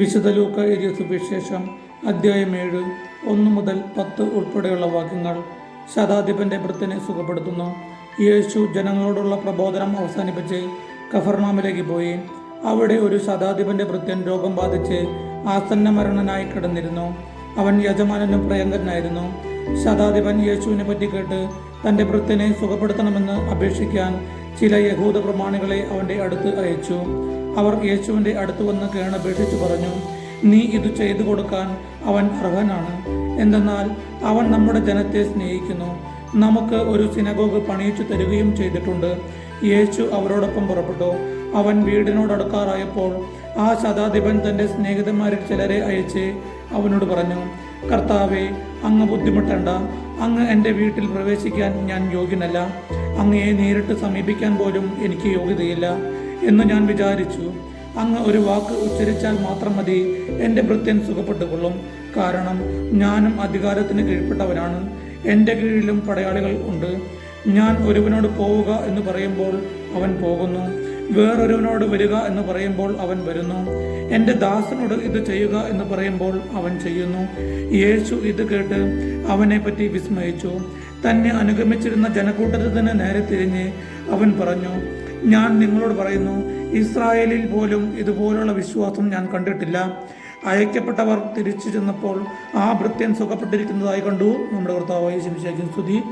വിശുദ്ധ ലൂക്ക എഴുതിയ സുവിശേഷം അധ്യായം ഏഴ് ഒന്ന് മുതൽ പത്ത് ഉൾപ്പെടെയുള്ള വാക്യങ്ങൾ ശതാധിപന്റെ വൃത്തിനെ സുഖപ്പെടുത്തുന്നു. യേശു ജനങ്ങളോടുള്ള പ്രബോധനം അവസാനിപ്പിച്ച് കഫർണാമിലേക്ക് പോയി. അവിടെ ഒരു ശതാധിപന്റെ വൃത്യൻ രോഗം ബാധിച്ച് ആസന്ന മരണനായി കിടന്നിരുന്നു. അവൻ യജമാനനും പ്രിയങ്കരനായിരുന്നു. ശതാധിപൻ യേശുവിനെ പറ്റി കേട്ട് തന്റെ വൃത്തിനെ സുഖപ്പെടുത്തണമെന്ന് അപേക്ഷിക്കാൻ ചില യഹൂദ പ്രമാണികളെ അവന്റെ അടുത്ത് അയച്ചു. അവർ യേശുവിന്റെ അടുത്ത് വന്ന് കേണപേക്ഷിച്ചു പറഞ്ഞു നീ ഇത് ചെയ്തു കൊടുക്കാൻ അവൻ അർഹനാണ്. എന്തെന്നാൽ അവൻ നമ്മുടെ ജനത്തെ സ്നേഹിക്കുന്നു. നമുക്ക് ഒരു സിനഗോഗ് പണിയിച്ചു തരികയും ചെയ്തിട്ടുണ്ട്. യേശു അവരോടൊപ്പം പുറപ്പെട്ടു. അവൻ വീടിനോടടുക്കാറായപ്പോൾ ആ ശതാധിപൻ തന്റെ സ്നേഹിതന്മാരിൽ ചിലരെ അയച്ച് അവനോട് പറഞ്ഞു കർത്താവെ അങ്ങ് ബുദ്ധിമുട്ടണ്ട. അങ്ങ് എന്റെ വീട്ടിൽ പ്രവേശിക്കാൻ ഞാൻ യോഗ്യനല്ല. അങ്ങയെ നേരിട്ട് സമീപിക്കാൻ പോലും എനിക്ക് യോഗ്യതയില്ല. എന്ന് ഞാൻ വിചാരിച്ചു. അങ്ങ് ഒരു വാക്ക് ഉച്ചരിച്ചാൽ മാത്രം മതി. എന്റെ ഭൃത്യൻ സുഖപ്പെട്ടുകൊള്ളും. കാരണം ഞാനും അധികാരത്തിന് കീഴ്പ്പെട്ടവനാണ് എന്റെ കീഴിലും പടയാളികൾ ഉണ്ട്. ഞാൻ ഒരുവനോട് പോവുക എന്ന് പറയുമ്പോൾ അവൻ പോകുന്നു. വേറൊരുവനോട് വരിക എന്ന് പറയുമ്പോൾ അവൻ വരുന്നു. എന്റെ ദാസനോട് ഇത് ചെയ്യുക എന്ന് പറയുമ്പോൾ അവൻ ചെയ്യുന്നു. യേശു ഇത് കേട്ട് അവനെ പറ്റി വിസ്മയിച്ചു. തന്നെ അനുഗമിച്ചിരുന്ന ജനക്കൂട്ടത്തിന് നേരെ തിരിഞ്ഞ് അവൻ പറഞ്ഞു ഞാൻ നിങ്ങളോട് പറയുന്നു ഇസ്രായേലിൽ പോലും ഇതുപോലുള്ള വിശ്വാസം ഞാൻ കണ്ടിട്ടില്ല. അയക്കപ്പെട്ടവർ തിരിച്ചു ചെന്നപ്പോൾ ആ ഭൃത്യൻ സുഖപ്പെട്ടിരിക്കുന്നതായി കണ്ടു. നമ്മുടെ കർത്താവായി ശിവശേഖൻ സ്തുതി.